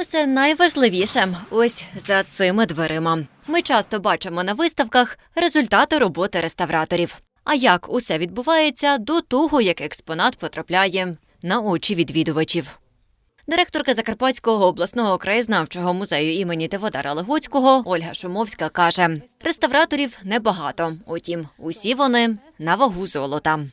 Усе найважливіше ось за цими дверима. Ми часто бачимо на виставках результати роботи реставраторів. А як усе відбувається до того, як експонат потрапляє на очі відвідувачів. Директорка Закарпатського обласного краєзнавчого музею імені Теводара Легоцького Ольга Шумовська каже: реставраторів небагато, утім, усі вони на вагу золота.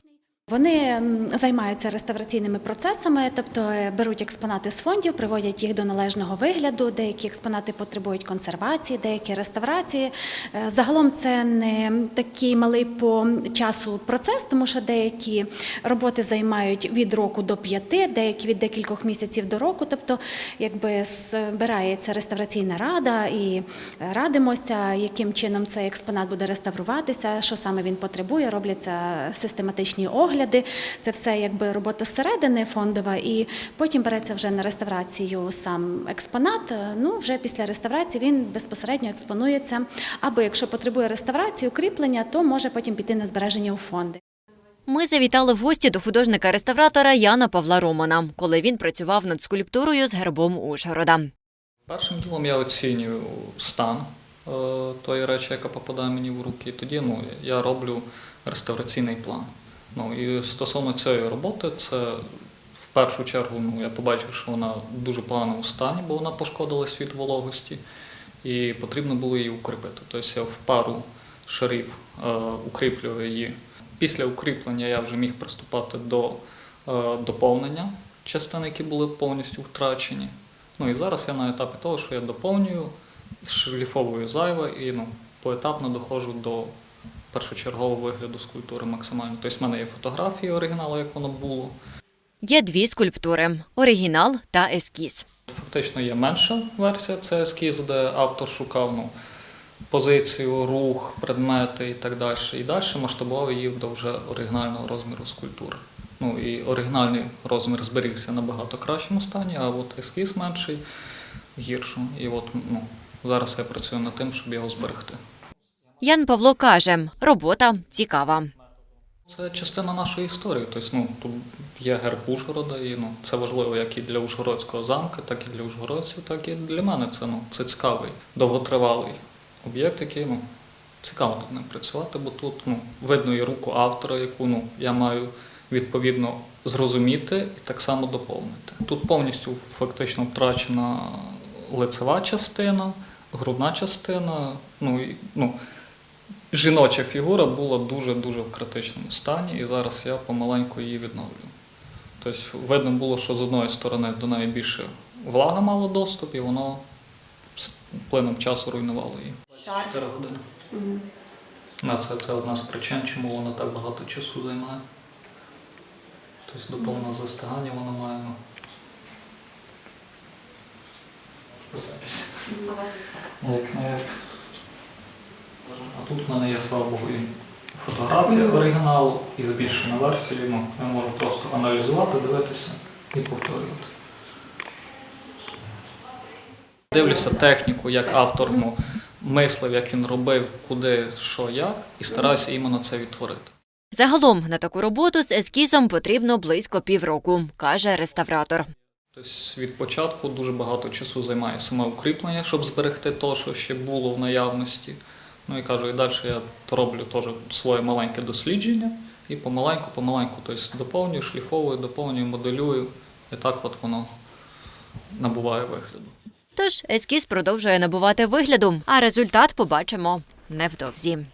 Вони займаються реставраційними процесами, тобто е, беруть експонати з фондів, приводять їх до належного вигляду. Деякі експонати потребують консервації, деякі реставрації. Е, Загалом це не такий малий по часу процес, тому що деякі роботи займають від року до п'яти, деякі від декількох місяців до року. Тобто, якби збирається реставраційна рада і радимося, яким чином цей експонат буде реставруватися, що саме він потребує. Робляться систематичні огляди. Це все якби робота зсередини фондова, і потім береться вже на реставрацію сам експонат. Ну вже після реставрації він безпосередньо експонується. Або якщо потребує реставрації, укріплення, то може потім піти на збереження у фонди. Ми завітали в гості до художника-реставратора Яна Павла Романа, коли він працював над скульптурою з гербом Ужгорода. Першим ділом я оцінюю стан е, тої речі, яка попадає мені в руки. Тоді ну, я роблю реставраційний план. Ну, і стосовно цієї роботи, це в першу чергу ну, я побачив, що вона в дуже поганому стані, бо вона пошкодилась від вологості, і потрібно було її укріпити. Тобто я в пару шарів е, укріплюю її. Після укріплення я вже міг приступати до е, доповнення частин, які були повністю втрачені. Ну і зараз я на етапі того, що я доповнюю, шліфовую зайве і ну, поетапно доходжу до першочергового вигляду скульптури максимально. Тобто в мене є фотографії оригіналу, як воно було. Є дві скульптури: оригінал та ескіз. Фактично є менша версія, це ескіз, де автор шукав ну, позицію, рух, предмети і так далі. І далі масштабував її до вже оригінального розміру скульптури. Ну і оригінальний розмір зберігся набагато кращому стані, а от ескіз менший, гірший. І от ну, зараз я працюю над тим, щоб його зберегти. Ян Павло каже, робота цікава. Це частина нашої історії. Тобто, ну, тут є герб Ужгорода, і ну, це важливо як і для Ужгородського замка, так і для ужгородців, так і для мене. Це, ну, це цікавий, довготривалий об'єкт, який ну, цікаво над ним працювати, бо тут ну, видно і руку автора, яку ну, я маю відповідно зрозуміти і так само доповнити. Тут повністю фактично втрачена лицева частина, грудна частина, ну, і, ну, жіноча фігура була дуже-дуже в критичному стані, і зараз я помаленьку її відновлюю. Тобто видно було, що з одної сторони до неї більше влага мала доступ, і воно з плином часу руйнувало її. 4 години. На це, це одна з причин, чому воно так багато часу займає. Тобто до повного застигання воно має. Ну, не як. А тут в мене є, слава Богу, і фотографія оригіналу, і збільшена версія. Ну, я можу просто аналізувати, дивитися і повторювати. Дивлюся техніку, як автор ну, мислив, як він робив, куди, що, як, і стараюся іменно це відтворити. Загалом на таку роботу з ескізом потрібно близько півроку, каже реставратор. Тобто від початку дуже багато часу займає саме укріплення, щоб зберегти те, що ще було в наявності. Ну і кажу, і далі я роблю теж своє маленьке дослідження і помаленьку, помаленьку, тобто доповнюю, шліфовую, доповнюю, моделюю. І так от воно набуває вигляду. Тож ескіз продовжує набувати вигляду, а результат побачимо невдовзі.